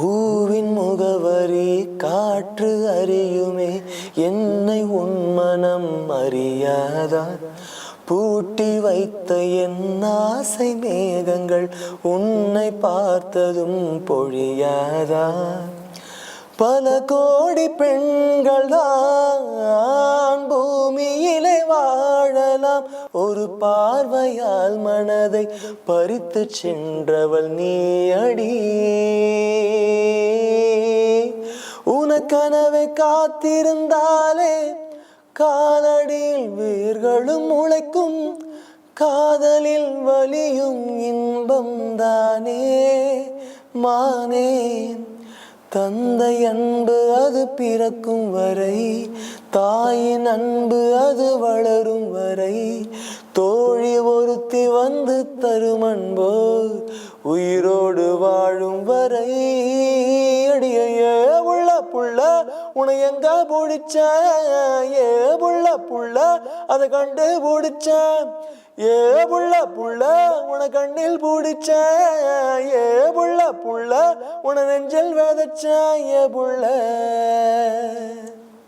பூவின் முகவரி காற்று அறியுமே என்னை உன் மனம் அறியாதா? பூட்டி வைத்த என் ஆசை மேகங்கள் உன்னை பார்த்ததும் பொழியாதா? பல கோடி பெண்கள் தான் பூமியிலே வாழலாம். ஒரு பார்வையால் மனதை பறித்து சென்றவள் நீ அடி உனக்கனவை காத்திருந்தாலே காலடியில் வேர்களும் முளைக்கும் காதலில் வலியும் இன்பம் தானே மானே. தந்தை அன்பு அது பிறக்கும் வரை தாயின் அன்பு அது வளரும் வரை தோழி ஒருத்தி வந்து தரும் அன்போ உயிரோடு வாழும் வரை. உன்னை எங்க பிடிச்ச ஏ புள்ள புள்ள அதை கண்டு பிடிச்ச ஏ புள்ள புள்ள உன கண்ணில் பிடிச்ச ஏ புள்ள புள்ள உன நெஞ்சில் வேதச்ச ஏ புள்ள.